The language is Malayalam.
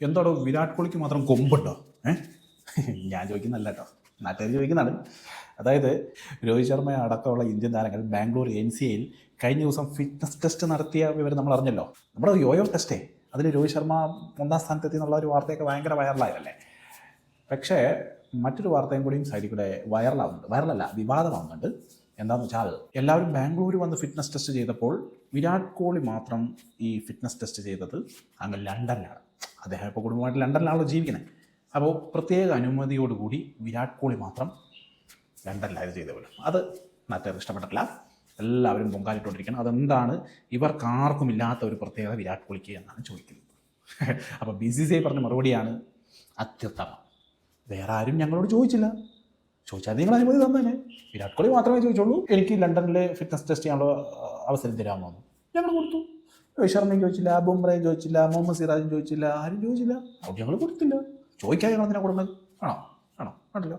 എന്താടോ വിരാട് കോഹ്ലിക്ക് മാത്രം കൊമ്പുണ്ടോ? ഏഹ് ഞാൻ ചോദിക്കുന്നല്ല കേട്ടോ. നാട്ടുകാർ ചോദിക്കുന്നതാണ്. അതായത് രോഹിത് ശർമ്മ അടക്കമുള്ള ഇന്ത്യൻ താരങ്ങൾ ബാംഗ്ലൂർ എൻ സി എയിൽ കഴിഞ്ഞ ദിവസം ഫിറ്റ്നസ് ടെസ്റ്റ് നടത്തിയ വിവരം നമ്മൾ അറിഞ്ഞല്ലോ. നമ്മുടെ യോയോ ടെസ്റ്റേ അതിൽ രോഹിത് ശർമ്മ ഒന്നാം സ്ഥാനത്തെത്തി എന്നുള്ള ഒരു വാർത്തയൊക്കെ ഭയങ്കര വൈറലായതല്ലേ പക്ഷേ മറ്റൊരു വാർത്തയും കൂടിയും സൈഡിൽ കൂടെ വൈറലാവുന്നുണ്ട് വൈറലല്ല വിവാദമാവുന്നുണ്ട്. എന്താണെന്ന് വെച്ചാൽ എല്ലാവരും ബാംഗ്ലൂർ വന്ന് ഫിറ്റ്നസ് ടെസ്റ്റ് ചെയ്തപ്പോൾ വിരാട് കോഹ്ലി മാത്രം ഈ ഫിറ്റ്നസ് ടെസ്റ്റ് ചെയ്തത് അങ്ങ് ലണ്ടനിലാണ്. അദ്ദേഹം ഇപ്പോൾ കുടുംബമായിട്ട് ലണ്ടനിലാണല്ലോ ജീവിക്കുന്നത് അപ്പോൾ പ്രത്യേക അനുമതിയോടുകൂടി വിരാട് കോഹ്ലി മാത്രം ലണ്ടനിലായത് ചെയ്ത പോലും. അത് നാട്ടുകാർക്ക് ഇഷ്ടപ്പെട്ടിട്ടില്ല. എല്ലാവരും പൊങ്കാലിട്ടുകൊണ്ടിരിക്കണം അതെന്താണ്? ഇവർക്കാർക്കും ഇല്ലാത്ത ഒരു പ്രത്യേകത വിരാട് കോഹ്ലിക്ക് എന്നാണ് ചോദിക്കുന്നത്. അപ്പോൾ ബി സി സി ഐ പറഞ്ഞ മറുപടിയാണ് അത്യുത്തമം. വേറെ ആരും ഞങ്ങളോട് ചോദിച്ചില്ല. ചോദിച്ചാൽ നിങ്ങൾ അനുമതി തന്നേനെ. വിരാട് കോഹ്ലി മാത്രമേ ചോദിച്ചുള്ളൂ. എനിക്ക് ലണ്ടനിലെ ഫിറ്റ്നസ് ടെസ്റ്റ് ചെയ്യാനുള്ള അവസരം തരാമോ ഞങ്ങൾ കൊടുത്തു. രോഹിത് ശർമ്മയും ചോദിച്ചില്ല ബുംറയും ചോദിച്ചില്ല മുഹമ്മദ് സിറാജും ചോദിച്ചില്ല ആരും ചോദിച്ചില്ല. ഞങ്ങൾ കൊടുത്തില്ല. ചോദിക്കാൻ ഞങ്ങൾ അതിനെ കൊടുക്കുന്നത്? ആണോ? ആണോ? ആണല്ലോ.